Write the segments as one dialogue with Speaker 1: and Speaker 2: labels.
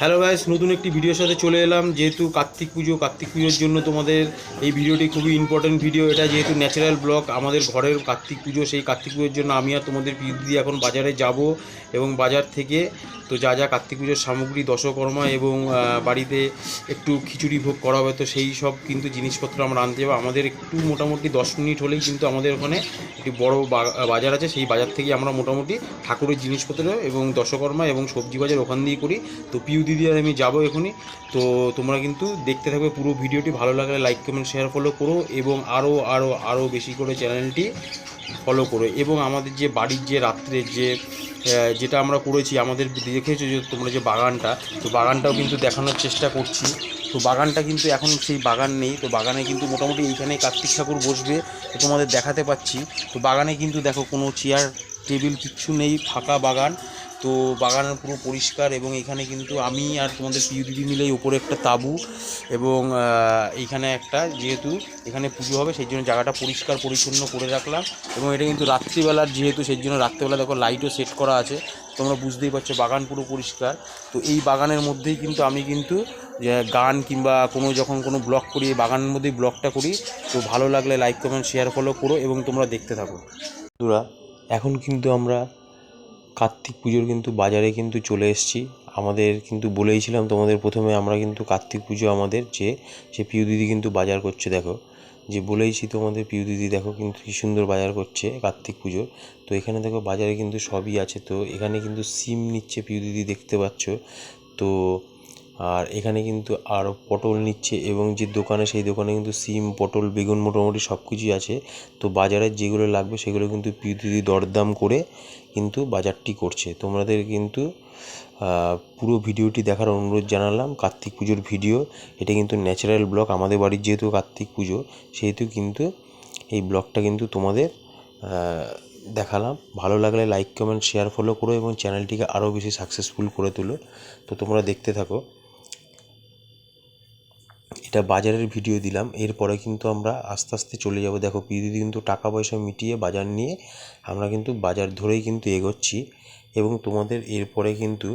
Speaker 1: Hello guys নতুন একটি ভিডিওর সাথে চলে এলাম। যেহেতু কার্তিক পুজো, কার্তিক পুজোর জন্য তোমাদের এই ভিডিওটি খুবই ইম্পর্টেন্ট ভিডিও এটা যেহেতু ন্যাচারাল ব্লক আমাদের ঘরের কার্তিক পুজো, সেই কার্তিক পুজোর জন্য আমি আর তোমাদের দিদি এখন বাজারে যাব এবং বাজার থেকে তো যা যা কার্তিক পুজোর সামগ্রী, দশকর্মা এবং বাড়িতে একটু খিচুড়ি ভোগ করা হবে, তো সেই সব কিন্তু জিনিসপত্র আমরা আনতে যাব। আমাদের একটু মোটামুটি দশ মিনিট হলেই কিন্তু আমাদের ওখানে একটি বড় বাজার আছে, সেই বাজার থেকে আমরা মোটামুটি ঠাকুরের জিনিসপত্র এবং দশকর্মা এবং সবজি বাজার ওখান দিয়ে করি। তো পিউ দিদি আর আমি যাব এখনই। তো তোমরা কিন্তু দেখতে থাকবে পুরো ভিডিওটি। ভালো লাগলে লাইক কমেন্ট শেয়ার ফলো করো এবং আরও আরও আরও বেশি করে চ্যানেলটি ফলো করো। এবং আমাদের যে বাড়ির যে রাত্রে যে যেটা আমরা করেছি, আমাদের দেখেছ যে তোমরা যে বাগানটা, তো বাগানটাও কিন্তু দেখানোর চেষ্টা করছি। তো বাগানটা কিন্তু এখন সেই বাগান নেই। তো বাগানে কিন্তু মোটামুটি এইখানে কার্তিক ঠাকুর বসবে, তো তোমাদের দেখাতে পাচ্ছি। তো বাগানে কিন্তু দেখো কোনো চেয়ার টেবিল কিচ্ছু নেই, ফাঁকা বাগান। তো বাগান পুরো পরিষ্কার এবং এখানে কিন্তু আমি আর তোমাদের পিউ দিদি মিলে ওপরে একটা তাবু এবং এইখানে একটা যেহেতু এখানে পুজো হবে, সেই জন্য জায়গাটা পরিষ্কার পরিচ্ছন্ন করে রাখলাম এবং এটা কিন্তু রাত্রিবেলার যেহেতু, সেই জন্য রাত্রিবেলা দেখো লাইটও সেট করা আছে, তোমরা বুঝতেই পারছ বাগান পুরো পরিষ্কার। তো এই বাগানের মধ্যেই কিন্তু আমি কিন্তু গান কিংবা কোনো যখন কোনো ব্লগ করি বাগানের মধ্যেই ব্লগটা করি। তো ভালো লাগলে লাইক কমেন্ট শেয়ার ফলো করো এবং তোমরা দেখতে থাকো। বন্ধুরা, এখন কিন্তু আমরা কার্তিক পুজোর কিন্তু বাজারে কিন্তু চলে এসেছি। আমাদের কিন্তু বলেইছিলাম তোমাদের প্রথমে আমরা কিন্তু কার্তিক পুজো আমাদের যে সে পিউ দিদি কিন্তু বাজার করছে দেখো। যে বলেইছি তোমাদের পিউ দিদি দেখো কিন্তু কী সুন্দর বাজার করছে কার্তিক পুজোর। তো এখানে দেখো বাজারে কিন্তু সবই আছে। তো এখানে কিন্তু সিম নিচ্ছে পিউ দিদি দেখতে পাচ্ছ। তো আর এখানে কিন্তু আরও পটল নিচ্ছে এবং যে দোকানে, সেই দোকানে কিন্তু সিম, পটল, বেগুন মোটামুটি সব কিছুই আছে। তো বাজারে যেগুলো লাগবে সেগুলো কিন্তু পিউ দরদাম করে কিন্তু বাজারটি করছে। তোমাদের কিন্তু পুরো ভিডিওটি দেখার অনুরোধ জানালাম। কার্তিক পুজোর ভিডিও, এটা কিন্তু ন্যাচারাল ব্লগ। আমাদের বাড়ির যেহেতু কার্তিক পুজো, সেহেতু কিন্তু এই ব্লগটা কিন্তু তোমাদের দেখালাম। ভালো লাগলে লাইক কমেন্ট শেয়ার ফলো করো এবং চ্যানেলটিকে আরও বেশি সাকসেসফুল করে তোলো। তো তোমরা দেখতে থাকো। এটা বাজারের ভিডিও দিলাম। এরপরে কিন্তু আমরা আস্তে আস্তে চলে যাব। দেখো পিদিদি কিন্তু টাকা পয়সা মিটিয়ে বাজার নিয়ে আমরা কিন্তু বাজার ধরেই কিন্তু এগোচ্ছি এবং তোমাদের এরপরে কিন্তু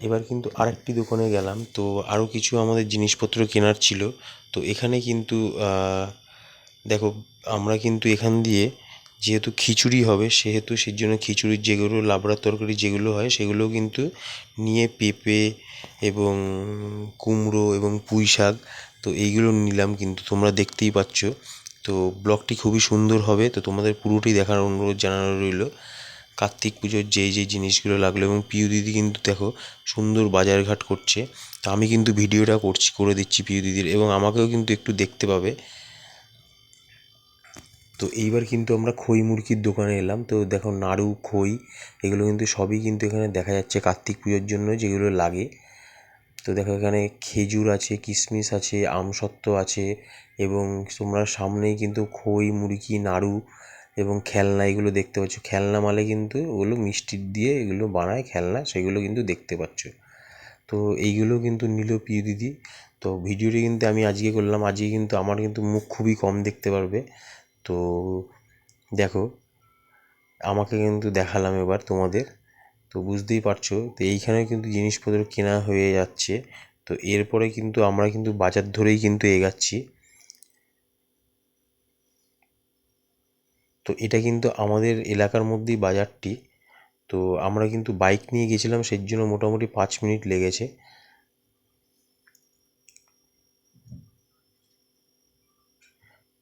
Speaker 1: এবার কিন্তু আরেকটি দোকানে গেলাম। তো আরও কিছু আমাদের জিনিসপত্র কেনার ছিল। তো এখানে কিন্তু দেখো, আমরা কিন্তু এখান দিয়ে যেহেতু খিচুড়ি হবে, সেহেতু সেই জন্য খিচুড়ির যেগুলো, লাবড়ার তরকারি যেগুলো হয় সেগুলো কিন্তু নিয়ে পেঁপে এবং কুমড়ো এবং পুঁই শাক, তো এইগুলো নিলাম কিন্তু তোমরা দেখতেই পাচ্ছ। তো ব্লগটি খুবই সুন্দর হবে, তো তোমাদের পুরোটি দেখার অনুরোধ জানানো রইল। কার্তিক পুজোর যেই যেই জিনিসগুলো লাগল এবং পিউ দিদি কিন্তু দেখো সুন্দর বাজারঘাট করছে। তো আমি কিন্তু ভিডিওটা করছি, করে দিচ্ছি পিউ দিদির এবং আমাকেও কিন্তু একটু দেখতে পাবে। তো এইবার কিন্তু আমরা খই মুরগির দোকানে এলাম। তো দেখো নাড়ু, খই, এগুলো কিন্তু সবই কিন্তু এখানে দেখা যাচ্ছে কার্তিক পুজোর জন্য যেগুলো লাগে। তো দেখো এখানে খেজুর আছে, কিশমিশ আছে, আমসত্ত্ব আছে এবং তোমরা সামনেই কিন্তু খই, মুরগি, নাড়ু এবং খেলনা এগুলো দেখতে পাচ্ছ। খেলনা মালে কিন্তু ওগুলো মিষ্টি দিয়ে এগুলো বানায়, খেলনা সেগুলো কিন্তু দেখতে পাচ্ছ। তো এইগুলো কিন্তু নিল পিউ দিদি। তো ভিডিওটি কিন্তু আমি আজকে করলাম। আজকে কিন্তু আমার কিন্তু মুখ খুবই কম দেখতে পারবে। তো দেখো, আমাকে কিন্তু দেখালাম এবার তোমাদের। তো বুঝতেই পারছ, তো এইখানে কিন্তু জিনিসপত্র কেনা হয়ে যাচ্ছে। তো এরপরে কিন্তু আমরা কিন্তু বাজার ধরেই কিন্তু এগাচ্ছি। তো এটা কিন্তু আমাদের এলাকার মধ্যেই বাজারটি। তো আমরা কিন্তু বাইক নিয়ে গেছিলাম সেই জন্য মোটামুটি পাঁচ মিনিট লেগেছে।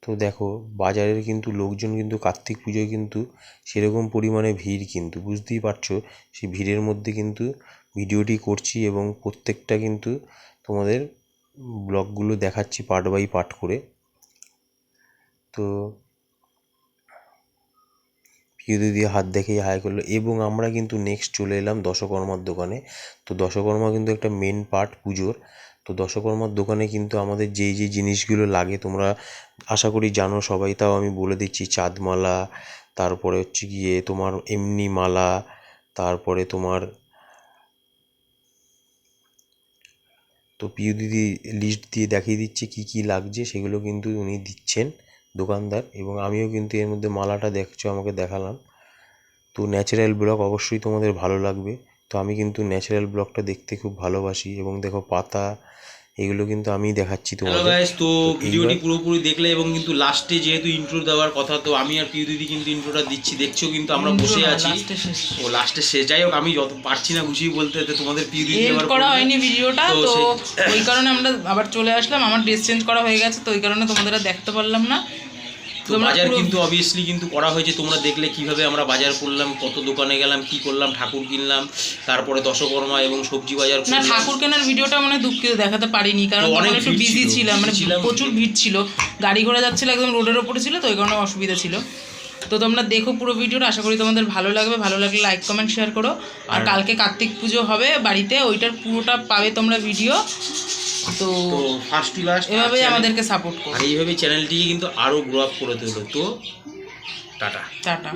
Speaker 1: তো দেখো, বাজারের কিন্তু লোকজন কিন্তু কার্তিক পুজোয় কিন্তু সেরকম পরিমাণে ভিড় কিন্তু, বুঝতেই পারছ? সেই ভিড়ের মধ্যে কিন্তু ভিডিওটি করছি এবং প্রত্যেকটা কিন্তু তোমাদের ব্লগগুলো দেখাচ্ছি পার্ট বাই পার্ট করে। তো প্রিয় দিদি হাত দেখেই হাই করল এবং আমরা কিন্তু নেক্সট চলে এলাম দশকর্মার দোকানে। তো দশকর্মা কিন্তু একটা মেন পার্ট পুজোর। তো দশকর্মার দোকানে কিন্তু আমাদের যেই যেই জিনিসগুলো লাগে তোমরা আশা করি জানো, সবাই তাও আমি বলে দিচ্ছি, চাঁদমালা, তারপরে হচ্ছে গিয়ে তোমার এমনি মালা, তারপরে তোমার তো পিউ দিদি লিস্ট দিয়ে দেখিয়ে দিচ্ছে কী কী লাগছে, সেগুলো কিন্তু উনি দিচ্ছেন দোকানদার এবং আমিও কিন্তু এর মধ্যে মালাটা দেখছ, আমাকে দেখালাম। তো ন্যাচারাল ব্লগ অবশ্যই তোমাদের ভালো লাগবে। তো আমি কিন্তু ন্যাচারাল ব্লগটা দেখতে খুব ভালোবাসি এবং দেখো পাতা এগুলো কিন্তু আমিই দেখাচ্ছি তোমাদের।
Speaker 2: গাইস তো
Speaker 1: তো
Speaker 2: ভিডিওটি পুরোপুরি দেখলে এবং কিন্তু লাস্টে যেহেতু ইন্ট্রো দেওয়ার কথা তো আমি আর পিউ দিদি কিন্তু ইন্ট্রোটা দিচ্ছি। দেখছ কিন্তু আমরা বসে আছি। ও লাস্টে শেষ। যাই হোক আমি যত পারছি না খুশি বলতে তো তোমাদের পিউ দিদি
Speaker 3: এন্ড করা হয়নি ভিডিওটা
Speaker 2: তো
Speaker 3: ওই কারণে আমরা আবার চলে আসলাম। আমার ড্রেস চেঞ্জ করা হয়ে গেছে তো ওই কারণে তোমাদের আর দেখতে পারলাম না।
Speaker 2: বাজার কিন্তু অবভিয়াসলি কিন্তু করা হয়েছে। তোমরা দেখলে কীভাবে আমরা বাজার করলাম কত দোকানে গেলাম কি করলাম ঠাকুর কিনলাম তারপরে দশকর্মা এবং সবজি বাজার
Speaker 3: না ঠাকুর কেনার ভিডিওটা মানে দুঃখিত দেখাতে পারিনি কারণ
Speaker 2: অনেক
Speaker 3: একটু বিজি
Speaker 2: ছিল,
Speaker 3: ছিলাম মানে প্রচুর ভিড় ছিল। গাড়ি ঘোড়া যাচ্ছিল একদম রোডের ওপরে ছিল তো ওই কারণে অসুবিধা ছিল। তো তোমরা দেখো পুরো ভিডিওটা আশা করি তোমাদের ভালো লাগবে। ভালো লাগলে লাইক কমেন্ট শেয়ার করো। আর- কালকে কার্তিক পুজো হবে বাড়িতে ওইটার পুরোটা পাবে তোমরা ভিডিও তো
Speaker 2: ফার্স্ট টু লাস্ট
Speaker 3: এভাবেই আমাদেরকে সাপোর্ট করো
Speaker 2: আর এইভাবে চ্যানেলটিকে কিন্তু আরও গ্রো আপ করে তুলো তো টাটা।
Speaker 3: টাটা।